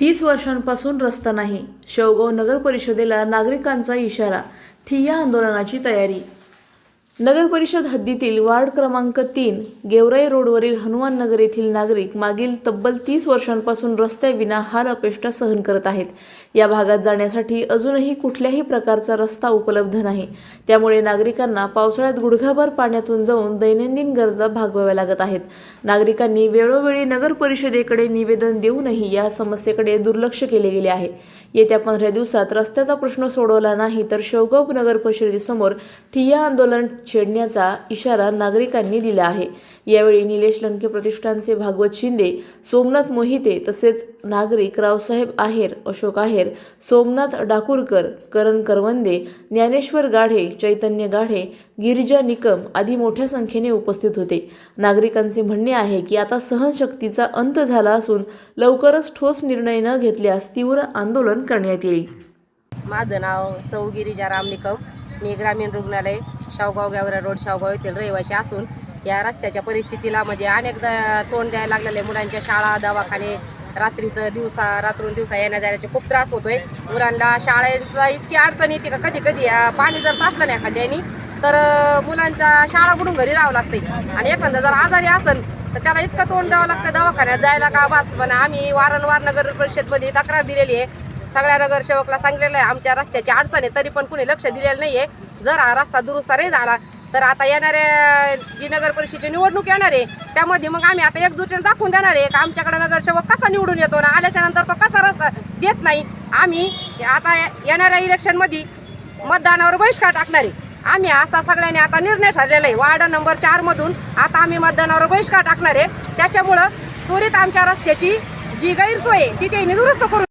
तीस वर्षांपासून रस्ता नाही. शेवगाव नगर परिषदेला नागरिकांचा इशारा ठिय्या आंदोलनाची तयारी नगर परिषद हद्दीतील वार्ड क्रमांक तीन गेवराई रोडवरील हनुमान नगर येथील नागरिक मागील तब्बल तीस वर्षांपासून रस्त्याविना हाल अपेष्टा सहन करत आहेत. या भागात जाण्यासाठी अजूनही कुठल्याही प्रकारचा रस्ता उपलब्ध नाही. त्यामुळे नागरिकांना पावसाळ्यात गुडघाभर पाण्यातून जाऊन दैनंदिन गरजा भागवाव्या लागत आहेत. नागरिकांनी वेळोवेळी नगर परिषदेकडे निवेदन देऊनही या समस्येकडे दुर्लक्ष केले गेले आहे. येत्या पंधरा दिवसात रस्त्याचा प्रश्न सोडवला नाही तर शेवगाव नगर परिषदेसमोर ठिय्या आंदोलन छेडण्याचा इशारा नागरिकांनी दिला आहे. यावेळी निलेश लंके प्रतिष्ठानचे भागवत शिंदे सोमनाथ मोहिते तसेच नागरिक रावसाहेब आहेर अशोक आहेर सोमनाथ डाकुरकर करण करवंदे ज्ञानेश्वर गाढे चैतन्य गाढे गिरिजा निकम आदी मोठ्या संख्येने उपस्थित होते. नागरिकांचे म्हणणे आहे की आता सहनशक्तीचा अंत झाला असून लवकरच ठोस निर्णय न घेतल्यास तीव्र आंदोलन करण्यात येईल. माझं नाव सौ गिरिजा राम निकम. मी ग्रामीण रुग्णालय शावगाव गावरा रोड शावगाव येथील रहिवाशी असून या रस्त्याच्या परिस्थितीला म्हणजे अनेकदा तोंड द्यायला लागलेले मुलांच्या शाळा दवाखाने रात्रीचं दिवसा रात्रून दिवसा येण्या जाण्याचे खूप त्रास होतोय. मुलांना शाळेला इतकी अडचण येते का? कधी कधी पाणी जर साचलं नाही खड्ड्यानी तर मुलांचा शाळा बुडून घरी राहावं लागते आणि एखादा जर आजारी असेल तर त्याला इतकं तोंड द्यावं लागतं. दवाखान्यात जायला का बस पण आम्ही वारंवार नगर परिषदमध्ये तक्रार दिलेली आहे. सगळ्या नगरसेवकला सांगलेलं आहे आमच्या रस्त्याची अडचण आहे तरी पण कुणी लक्ष दिलेलं नाही आहे जर हा रस्ता दुरुस्त नाही झाला तर आता येणाऱ्या जी नगर परिषदेची निवडणूक येणार आहे त्यामध्ये मग आम्ही आता एकजुटीने दाखवून देणार आहे का आमच्याकडे नगरसेवक कसा निवडून येतो ना आल्याच्यानंतर तो कसा रस्ता देत नाही आम्ही आता येणाऱ्या इलेक्शनमध्ये मतदानावर बहिष्कार टाकणार आहे. आम्ही असा सगळ्यांनी आता निर्णय ठरलेला आहे वार्ड नंबर चारमधून आता आम्ही मतदानावर बहिष्कार टाकणार आहे. त्याच्यामुळं त्वरित आमच्या रस्त्याची जी गैरसोय आहे ती त्यांनी दुरुस्त करून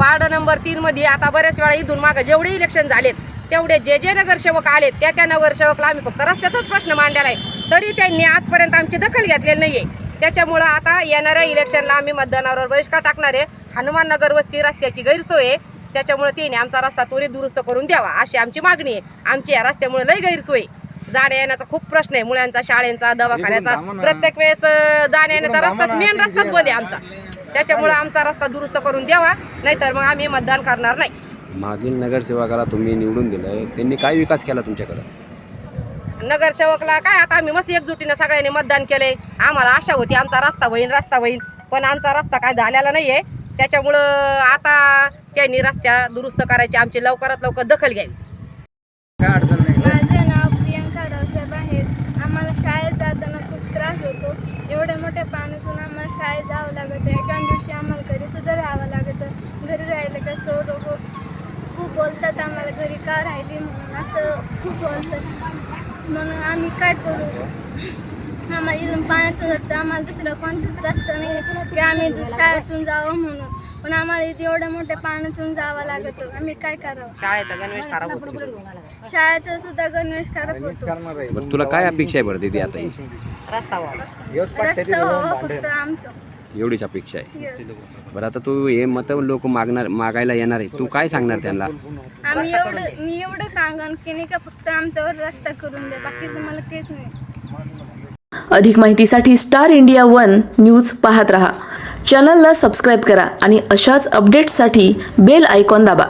वार्ड नंबर तीन मध्ये आता बऱ्याच वेळा इथून मागे जेवढे इलेक्शन झालेत तेवढे जे जे नगरसेवक आलेत त्या त्या नगरसेवकला आम्ही फक्त रस्त्याचाच प्रश्न मांडलेला आहे. तरी त्यांनी आजपर्यंत आमची दखल घेतलेली नाहीये. त्याच्यामुळं आता येणाऱ्या इलेक्शनला आम्ही मतदानावर बहिष्कार टाकणार आहे. हनुमान नगर वस्ती रस्त्याची गैरसोय आहे. त्याच्यामुळे त्यांनी आमचा रस्ता त्वरित दुरुस्त करून द्यावा अशी आमची मागणी आहे. आमची या रस्त्यामुळे लई गैरसोय आहे. जाण्या येण्याचा खूप प्रश्न आहे. मुलांचा शाळेचा दवाखान्याचा. प्रत्येक वेळेस जाण्या येण्याचा रस्ताच मेन रस्ताच बंद आहे आमचा. त्याच्यामुळे आमचा रस्ता दुरुस्त करून द्यावा नाहीतर मग आम्ही मतदान करणार नाही. मागील नगरसेवकाला तुम्ही निवडून दिलं त्यांनी काय विकास केला तुमच्याकडं? नगरसेवकला काय आता आम्ही मस्त एकजुटीनं सगळ्यांनी मतदान केलंय. आम्हाला आशा होती आमचा रस्ता होईल रस्ता होईल पण आमचा रस्ता काय झालेला नाहीये. त्याच्यामुळं आता त्यांनी रस्त्या दुरुस्त करायची आमची लवकरात लवकर दखल घ्यावी. माझं नाव प्रियंका रावसाहेब आहे आम्हाला शाळेत त्रास होतो. एवढ्या मोठ्या पाण्यातून आम्हाला शाळेत जावं लागतं. एका दिवशी आम्हाला घरी सुद्धा राहावं लागतं. घरी राहिलं का सौ लोक खूप बोलतात आम्हाला घरी का राहिली? म्हणून असं खूप बोलतात. म्हणून आम्ही काय करू? आम्हाला इथून पाण्याचं जातं. आम्हाला दुसरं कोणतंच रस्ता नाही की आम्ही शाळेतून जावं म्हणून. पण आम्हाला इथे एवढ्या मोठ्या पाण्यातून जावं लागतं. आम्ही काय करावं? शाळेचा गणवेश खराब होतो. शाळेचा सुद्धा गणवेश खराब होतो. तुला काय अपेक्षा आहे बरं दिदी आता ही? रस्ता व्हावा रस्ता हो फक्त आमचं. एवढीच अपेक्षा आहे. बरं आता तू हे मत लोक मागणार मागायला येणार आहे. तू काय सांगणार त्यांना? आम्ही एवढं मी एवढं सांगन की नाही का फक्त आमच्यावर रस्ता करून द्या बाकीचं मला काहीच नाही. अधिक माहितीसाठी स्टार इंडिया वन न्यूज पाहत रहा. चॅनलला सबस्क्राईब करा आणि अशाच अपडेट्ससाठी बेल आयकॉन दाबा.